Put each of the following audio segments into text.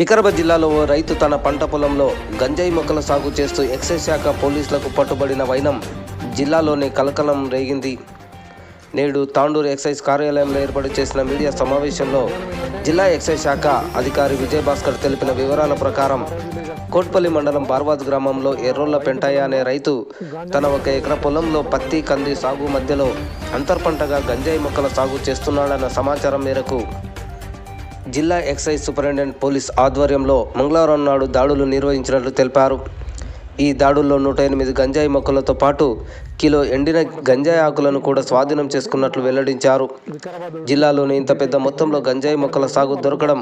వికారాబాద్ జిల్లాలో ఓ రైతు తన పంట పొలంలో గంజాయి మొక్కల సాగు చేస్తూ ఎక్సైజ్ శాఖ పోలీసులకు పట్టుబడిన వైనం జిల్లాలోని కలకలం రేగింది. నేడు తాండూరు ఎక్సైజ్ కార్యాలయంలో ఏర్పాటు చేసిన మీడియా సమావేశంలో జిల్లా ఎక్సైజ్ శాఖ అధికారి విజయభాస్కర్ తెలిపిన వివరాల ప్రకారం కోట్పల్లి మండలం బార్వాద్ గ్రామంలో ఎర్రోళ్ళ పెంటాయ అనే రైతు తన ఒక ఎకర పొలంలో పత్తి కంది సాగు మధ్యలో అంతర్పంటగా గంజాయి మొక్కల సాగు చేస్తున్నాడన్న సమాచారం మేరకు జిల్లా ఎక్సైజ్ సూపరింటెండెంట్ పోలీస్ ఆధ్వర్యంలో మంగళవారం నాడు దాడులు నిర్వహించినట్లు తెలిపారు. ఈ దాడుల్లో నూట ఎనిమిది గంజాయి మొక్కలతో పాటు కిలో ఎండిన గంజాయి ఆకులను కూడా స్వాధీనం చేసుకున్నట్లు వెల్లడించారు. జిల్లాలోని ఇంత పెద్ద మొత్తంలో గంజాయి మొక్కల సాగు దొరకడం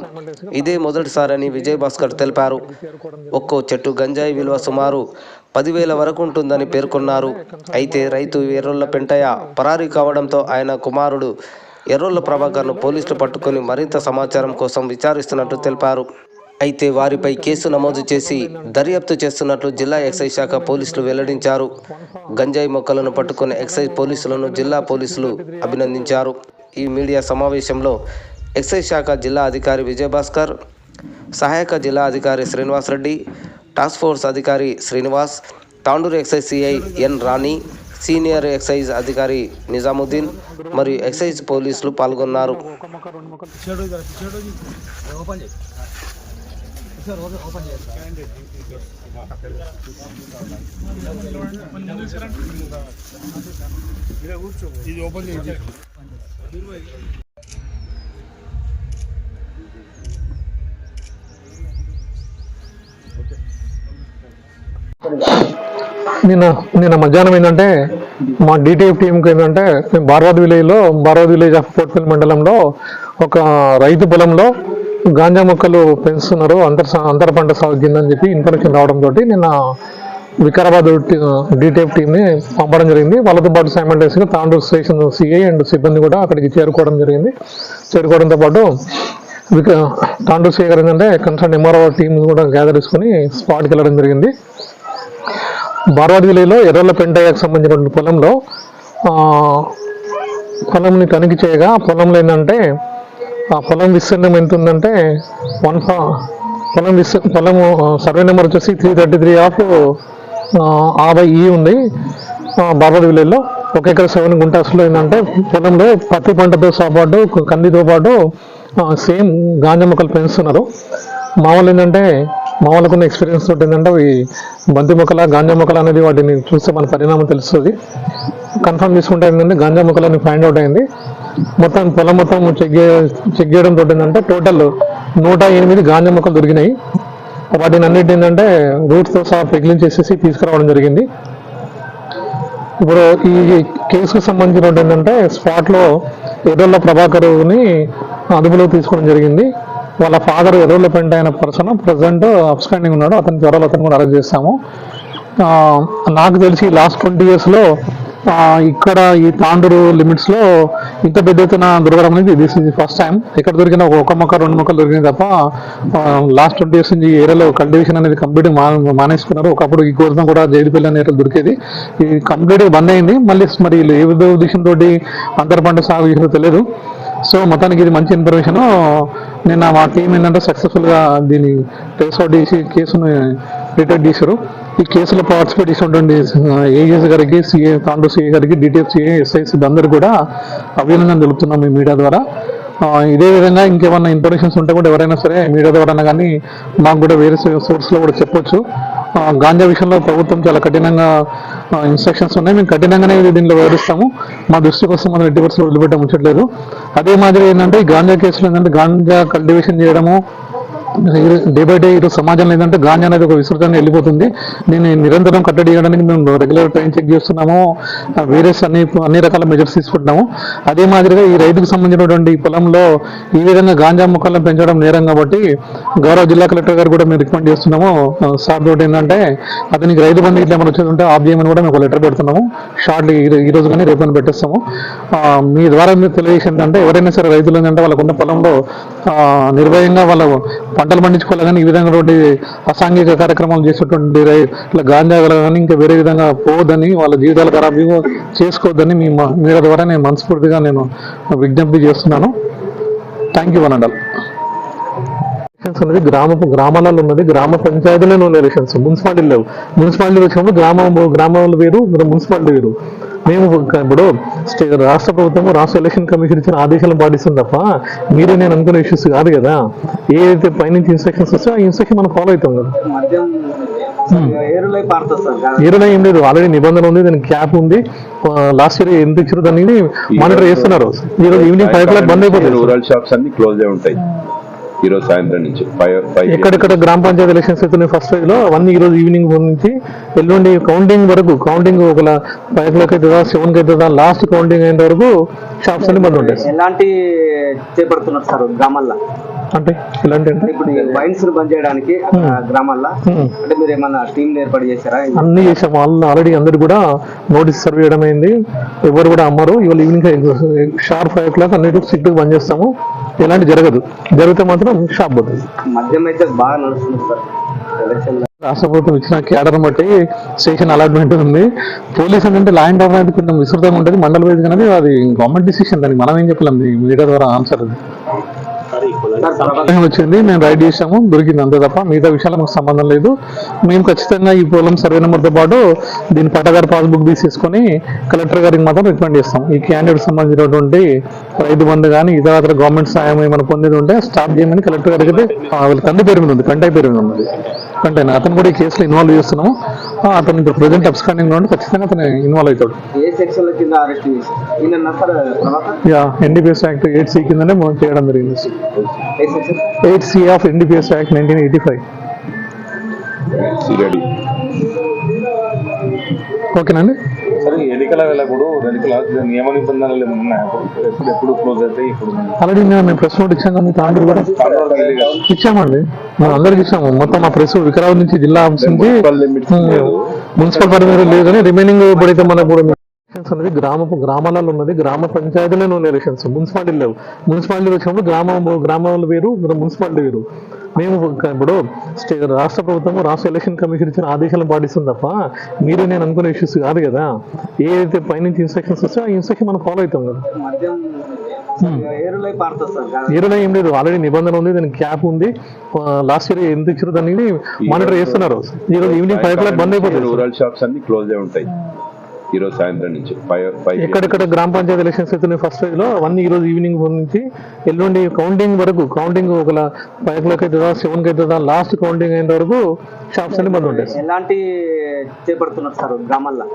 ఇదే మొదటిసారని విజయ్ భాస్కర్ తెలిపారు. ఒక్కో చెట్టు గంజాయి విలువ సుమారు పదివేల వరకు ఉంటుందని పేర్కొన్నారు. అయితే రైతు ఎర్రొల్ల పెంటయ్య పరారీ కావడంతో ఆయన కుమారుడు ఎర్రోళ్ళ ప్రభాకర్ను పోలీసులు పట్టుకొని మరింత సమాచారం కోసం విచారిస్తున్నట్లు తెలిపారు. అయితే వారిపై కేసు నమోదు చేసి దర్యాప్తు చేస్తున్నట్లు జిల్లా ఎక్సైజ్ శాఖ పోలీసులు వెల్లడించారు. గంజాయి మొక్కలను పట్టుకున్న ఎక్సైజ్ పోలీసులను జిల్లా పోలీసులు అభినందించారు. ఈ మీడియా సమావేశంలో ఎక్సైజ్ శాఖ జిల్లా అధికారి విజయభాస్కర్ సహాయక జిల్లా అధికారి శ్రీనివాస్ రెడ్డి టాస్క్ ఫోర్స్ అధికారి Srinivas Tandur excise CI N Rani senior excise అధికారి నిజాముద్దీన్ మరియు ఎక్సైజ్ పోలీసులు పాల్గొన్నారు. ఓపెన్ నిన్న నిన్న మధ్యాహ్నం ఏంటంటే మా డిటిఎఫ్ టీంకి ఏంటంటే మేము బార్వాద్ విలేజ్లో బార్వాద్ విలేజ్ ఆఫ్ కోట్పల్లి మండలంలో ఒక రైతు పొలంలో గాంజా మొక్కలు పెంచుతున్నారు. అంతర్ అంతర పంట సాగు కిందని చెప్పి ఇన్ఫర్మేషన్ రావడంతో నిన్న వికారాబాద్ డిటిఎఫ్ టీంని పంపడం జరిగింది. వాళ్ళతో పాటు సైమల్టేస్గా తాండూరు స్టేషన్ సిఐ అండ్ సిబ్బంది కూడా అక్కడికి చేరుకోవడం జరిగింది. చేరుకోవడంతో పాటు తాండూరు సిఐ గారు ఏంటంటే కన్సర్న్ ఎంఆర్ఓ టీం కూడా గ్యాదర్ చేసుకుని స్పాట్కి వెళ్ళడం జరిగింది. బార్వాది జిల్లాలో ఎర్రల పెంటయ్యకు సంబంధించిన పొలంలో పొలంని తనిఖీ చేయగా పొలంలో ఏంటంటే ఆ పొలం విస్తీర్ణం ఎంత ఉందంటే వన్ ఫా పొలం విస్త పొలం సర్వే నెంబర్ వచ్చేసి త్రీ థర్టీ త్రీ ఆఫ్ ఆబై ఈ ఉంది బార్వాది విలేజ్లో. ఒక ఎకర సెవెన్ గుంటాస్లో ఏంటంటే పొలంలో పత్తి పంటతో పాటు కందితో పాటు సేమ్ గాంజా మొక్కలు పెంచుతున్నారు. మామూలు ఏంటంటే మామూలుగా ఉన్న ఎక్స్పీరియన్స్ తోటి ఏంటంటే అవి బంతి మొక్కల గాంజా మొక్కలు అనేది వాటిని చూస్తే మన పరిణామం తెలుస్తుంది. కన్ఫర్మ్ చేసుకుంటే ఏంటంటే గాంజా మొక్కలని ఫైండ్ అవుట్ అయింది. మొత్తం పొలం మొత్తం చెక్ చెక్ చేయడం తోటి ఏంటంటే టోటల్ నూట ఎనిమిది గాంజా మొక్కలు దొరికినాయి. వాటిని అన్నిటి ఏంటంటే రూట్స్తో సహా పెగిలించేసేసి తీసుకురావడం జరిగింది. ఇప్పుడు ఈ కేసుకు సంబంధించిన ఏంటంటే స్పాట్లో ఎర్రల్ల ప్రభాకర్ని అదుపులో తీసుకోవడం జరిగింది. వాళ్ళ ఫాదర్ ఎర్రొల్ల పెంట అయిన పర్సన్ ప్రజెంట్ అబ్స్టాండింగ్ ఉన్నాడు. అతని జ్వరాలు అతను కూడా అరెస్ట్ చేస్తాము నాకు తెలిసి లాస్ట్ ట్వంటీ ఇయర్స్లో ఇక్కడ ఈ తాండూరు లిమిట్స్లో ఇంత పెద్ద ఎత్తున దొరకడం అనేది దిస్ ఇస్ ఫస్ట్ టైం ఎక్కడ దొరికిన ఒక మొక్క రెండు మొక్కలు దొరికినాయి తప్ప లాస్ట్ ట్వంటీ ఇయర్స్ నుంచి ఏరియాలో కల్టివేషన్ అనేది కంప్లీట్ మా మానేసుకున్నారు. ఒకప్పుడు ఈ కోసం కూడా జైలుపల్లి అనే దొరికేది. ఇది కంప్లీట్గా బంద్ అయింది. మళ్ళీ మరి ఏ విధ ఉద్దేశంతో అంతర పంట సాగు చేసేదో తెలియదు. సో మొత్తానికి ఇది మంచి ఇన్ఫర్మేషన్ నిన్న మా టీం ఏంటంటే సక్సెస్ఫుల్గా దీన్ని ట్రేస్అవుట్ చేసి కేసును రిటైర్ చేశారు. ఈ కేసులో పార్టిసిపేట్ చేసినటువంటి ఏఎస్ గారికి సిఏ తాండూ సిఏ గారికి డిటిఎఫ్ సిఏ ఎస్ఐసి అందరు కూడా అభినందన తెలుపుతున్నాం మీ మీడియా ద్వారా. ఇదే విధంగా ఇంకేమన్నా ఇన్ఫర్మేషన్స్ ఉంటే కూడా ఎవరైనా సరే మీడియా ద్వారా కానీ మాకు కూడా వేరే సోర్స్లో కూడా చెప్పొచ్చు. గాంజా విషయంలో ప్రభుత్వం చాలా కఠినంగా ఇన్స్ట్రక్షన్స్ ఉన్నాయి. మేము కఠినంగానే దీనిలో వివరిస్తాము మా దృష్టికి వస్తే మనం ఎట్టి పరిస్థితులు వదిలిపెట్టడం ఉంచట్లేదు అదే మాదిరి ఏంటంటే గాంజా కేసులో ఏంటంటే గాంజా కల్టివేషన్ చేయడము డే బై డే ఈరోజు సమాజంలో ఏంటంటే గాంజా అనేది ఒక విస్తృతంగా వెళ్ళిపోతుంది. నేను నిరంతరం కట్టడి చేయడానికి మేము రెగ్యులర్ ట్రైన్ చెక్ చేస్తున్నాము. వేరియస్ అన్ని అన్ని రకాల మెజర్స్ తీసుకుంటున్నాము. అదే మాదిరిగా ఈ రైతుకు సంబంధించినటువంటి పొలంలో ఈ విధంగా గాంజా మొక్కలను పెంచడం నేరం కాబట్టి గౌరవ జిల్లా కలెక్టర్ గారు కూడా మేము రికమెండ్ చేస్తున్నాము. సార్ తోటి ఏంటంటే అతనికి రైతు బంధు ఇట్లా ఏమైనా వచ్చేది ఉంటే ఆఫ్ చేయమని కూడా మేము ఒక లెటర్ పెడుతున్నాము. షార్ట్లీ ఈ రోజు కానీ రేపు పెట్టేస్తాము. మీ ద్వారా మీరు తెలియజేసి ఏంటంటే ఎవరైనా సరే రైతులు ఏంటంటే వాళ్ళకున్న పొలంలో నిర్భయంగా వాళ్ళ పంటలు పండించుకోవాలి కానీ ఈ విధంగా అసాంఘిక కార్యక్రమాలు చేసేటువంటి ఇట్లా గాంజా కానీ ఇంకా వేరే విధంగా పోవద్దని వాళ్ళ జీవితాలు ఖరాబ్ చేసుకోవద్దని మీ మీడియా ద్వారా నేను మనస్ఫూర్తిగా నేను విజ్ఞప్తి చేస్తున్నాను. Thank you వనండల్. ఎలక్షన్స్ అనేది గ్రామ గ్రామాలలో ఉన్నది గ్రామ పంచాయతీలోనే ఉన్న ఎలక్షన్స్ మున్సిపాలిటీ లేవు. మున్సిపాలిటీ వచ్చినప్పుడు గ్రామం గ్రామాలు వేరు మున్సిపాలిటీ వేరు. మేము ఇప్పుడు స్టే- రాష్ట్ర ప్రభుత్వం రాష్ట్ర ఎలక్షన్ కమిషన్ ఇచ్చిన ఆదేశాలను పాటిస్తుంది తప్ప మీరే నేను అనుకునే ఇష్యూస్ కాదు కదా. ఏదైతే పైనుంచి ఇన్స్ట్రక్షన్స్ వస్తే ఆ ఇన్స్ట్రక్షన్ మనం ఫాలో అవుతాం కదా. ఏరులై ఏం లేదు. ఆల్రెడీ నిబంధన ఉంది దానికి క్యాప్ ఉంది. లాస్ట్ ఇయర్ ఎంత ఇచ్చారు దాన్ని మానిటర్ చేస్తున్నారు. ఈ రోజు ఈవినింగ్ ఫైవ్ క్లాక్ బంద్ అయిపోతుంది. రూరల్ షాప్స్ అన్ని క్లోజ్ అయి ఉంటాయి. ఈ రోజు సాయంత్రం నుంచి ఫైవ్ ఫైవ్ ఎక్కడెక్కడ గ్రామ పంచాయతీ ఎలక్షన్స్ అవుతున్నాయి ఫస్ట్ ఫేజ్లో అవన్నీ ఈ రోజు ఈవినింగ్ నుంచి ఎల్లుండి కౌంటింగ్ వరకు కౌంటింగ్ ఒక ఫైవ్ క్లాక్ అవుతుందా సెవెన్కి అవుతుందా లాస్ట్ కౌంటింగ్ అయిన వరకు షాప్స్ అన్ని బంద్ ఉంటాయి. ఎలాంటి చేపడుతున్నారు సార్ గ్రామాల్లో? అంటే ఇలాంటి అంటే? ఇప్పుడు వైన్స్ బంద్ చేయడానికి అక్కడ గ్రామాల్లో? Hmm. అంటే మీరు ఏమన్నా టీం ఏర్పాటు చేశారా? అన్ని చేసాం వాళ్ళు ఆల్రెడీ అందరు కూడా నోటీస్ సర్వ్ చేయడం అయింది. ఎవరు కూడా అమ్మరు. ఇవాళ ఈవినింగ్ షార్ప్ ఫైవ్ క్లాక్ అన్నిటి స్ట్రిక్ట్ బంద్ చేస్తాము. ఎలాంటి జరగదు. జరిగితే మాత్రం షాప్ పోతుంది మద్యం అయితే బాగా నడుస్తుంది సార్. ఎలక్షన్ రాష్ట్ర ప్రభుత్వం ఇచ్చిన కేడర్ బట్టి స్టేషన్ అలాట్మెంట్ ఉంది. పోలీస్ అంటే లా అండ్ ఆర్డర్ కొంచెం విస్తృతంగా ఉంటుంది. మండల వైజ్ అనేది అది గవర్నమెంట్ డిసిషన్ దానికి మనం ఏం చెప్పలేం. మీడియా ద్వారా ఆన్సర్ అది. వచ్చింది మేము రైడ్ చేసాము దొరికింది అంతే తప్ప మిగతా విషయాలు మాకు సంబంధం లేదు. మేము ఖచ్చితంగా ఈ పొలం సర్వే నెంబర్తో పాటు దీని పట్టగారి పాస్బుక్ తీసేసుకొని కలెక్టర్ గారికి మాత్రం రికమెండ్ చేస్తాం. ఈ క్యాండిడేట్ సంబంధించినటువంటి రైతు బంధు కానీ ఇతర గవర్నమెంట్ సాయం ఏమైనా పొందేది ఉంటే స్టాప్ చేయమని కలెక్టర్ గారికి అయితే వాళ్ళ తండ్రి పేరు మీద ఉంది. కంటాయి పేరు మీద ఉంది. కంటైనా. అతను కూడా ఈ కేసులో ఇన్వాల్వ్ చేస్తున్నాము. అతను ఇప్పుడు ప్రజెంట్ అబ్స్కాండింగ్లో ఉండి ఖచ్చితంగా అతను ఇన్వాల్వ్ అవుతాడు. యా ఎన్డీపీఎస్ యాక్ట్ ఎయిట్ సి కిందనే మనం చేయడం జరిగింది. Eight C of NDPS act nineteen eighty five ఓకేనండి ఎన్నికల వెళ్ళకూడదు ఎన్నికల నియమ నిబంధనలు ఏమైనా ఉన్నాయా అప్పుడు? ఎప్పుడు ఎప్పుడు క్లోజ్ అవుతాయి ఇప్పుడు ఆల్రెడీ నేను మేము ప్రెస్ నోట్ ఇచ్చాం కదా తాండూరు కూడా. ఇచ్చామండి. మేము అందరికి ఇచ్చాము. మొత్తం మా ప్రెస్ వికారాబాద్ నుంచి జిల్లా నుంచి మున్సిపల్ పరిమితి లేదు. కానీ రిమైనింగ్ ఇప్పుడైతే మనకు కూడా ఎలక్షన్స్ అనేది గ్రామ గ్రామాలలో ఉన్నది గ్రామ పంచాయతీలోనే ఉన్న ఎలక్షన్స్ మున్సిపాలిటీ లేవు. మున్సిపాలిటీ వచ్చినప్పుడు గ్రామం గ్రామాలు వేరు మున్సిపాలిటీ వేరు. మేము ఇప్పుడు స్టే- రాష్ట్ర ప్రభుత్వం రాష్ట్ర ఎలక్షన్ కమిషన్ ఇచ్చిన ఆదేశాలను పాటిస్తుంది తప్ప మీరే నేను అనుకునే ఇష్యూస్ కాదు కదా. ఏదైతే పైనుంచి ఇన్స్ట్రక్షన్స్ వస్తే ఆ ఇన్స్ట్రక్షన్ మనం ఫాలో అవుతాం కదా. ఏరులై ఏం లేదు. ఆల్రెడీ నిబంధన ఉంది దానికి క్యాప్ ఉంది. లాస్ట్ ఇయర్ ఎంత ఇచ్చారు దాన్ని మానిటర్ చేస్తున్నారు. ఈ రోజు ఈవినింగ్ ఫైవ్ క్లాక్ బంద్ అయిపోతుంది. రూరల్ షాప్స్ అన్ని క్లోజ్ అయి ఉంటాయి. ఈ రోజు సాయంత్రం నుంచి ఫైవ్ ఫైవ్ ఎక్కడెక్కడ గ్రామ పంచాయతీ ఎలక్షన్స్ అవుతున్నాయి ఫస్ట్ ఫేజ్లో అవన్నీ ఈ రోజు ఈవినింగ్ నుంచి ఎల్లుండి కౌంటింగ్ వరకు కౌంటింగ్ ఒక ఫైవ్ క్లాక్ అవుతుందా సెవెన్కి అవుతుందా లాస్ట్ కౌంటింగ్ అయిన వరకు షాప్స్ అన్ని బంద్ ఉంటాయి. ఎలాంటి చేపడుతున్నారు సార్ గ్రామాల్లో?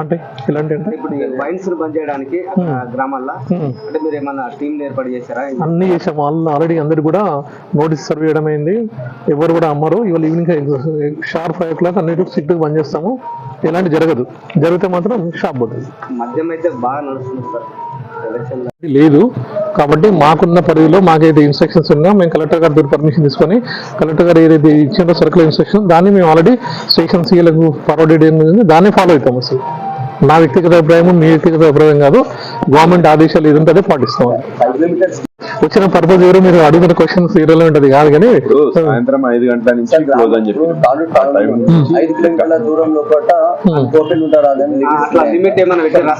అంటే ఇలాంటి అంటే? ఇప్పుడు వైన్స్ బంద్ చేయడానికి అక్కడ గ్రామాల్లో? Hmm. అంటే మీరు ఏమన్నా టీం ఏర్పాటు చేశారా? అన్ని చేసాం వాళ్ళు ఆల్రెడీ అందరు కూడా నోటీస్ సర్వ్ చేయడం అయింది ఎవరు కూడా అమ్మరు. ఇవాళ ఈవినింగ్ షార్ప్ ఫైవ్ క్లాక్ అన్నిటి స్ట్రిక్ట్ బంద్ చేస్తాము. ఎలాంటి జరగదు. జరిగితే మాత్రం షాప్ పోతుంది. మద్యం అయితే బాగా నడుస్తుంది సార్. లేదు. కాబట్టి మాకున్న పరిధిలో మాకైతే ఇన్స్ట్రక్షన్స్ ఉన్నా మేము కలెక్టర్ గారి దగ్గర పర్మిషన్ తీసుకొని కలెక్టర్ గారు ఏదైతే ఇచ్చిందో సర్కులర్ ఇన్స్ట్రక్షన్ దాన్ని మేము ఆల్రెడీ స్టేషన్ సీలకు ఫార్వర్డ్ దాన్ని ఫాలో అవుతాం అసలు నా వ్యక్తిగత అభిప్రాయం మీ వ్యక్తిగత అభిప్రాయం కాదు. గవర్నమెంట్ ఆదేశాలు ఏదంటే అదే పాటిస్తాం. వచ్చిన పర్పస్ వేరు మీరు అడుగుతున్న క్వశ్చన్స్ ఇరలెంట్ అది కాదు కానీ ఇప్పుడు సాయంత్రం ఐదు గంటల నుంచి క్లోజ్ అని చెప్పి ఐదు కిలోమీటర్ల దూరంలో పూట ఓపెన్ ఉంటారు అట్లా లిమిట్ ఏమైనా పెట్టారా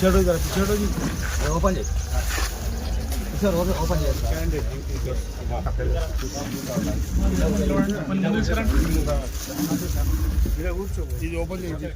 సార్ పిచ్చాడు కదా పిచ్చాడు ఓపెన్ చేయి. సార్ ఓపెన్ చేయండి ఇది ఓపెన్ చేయండి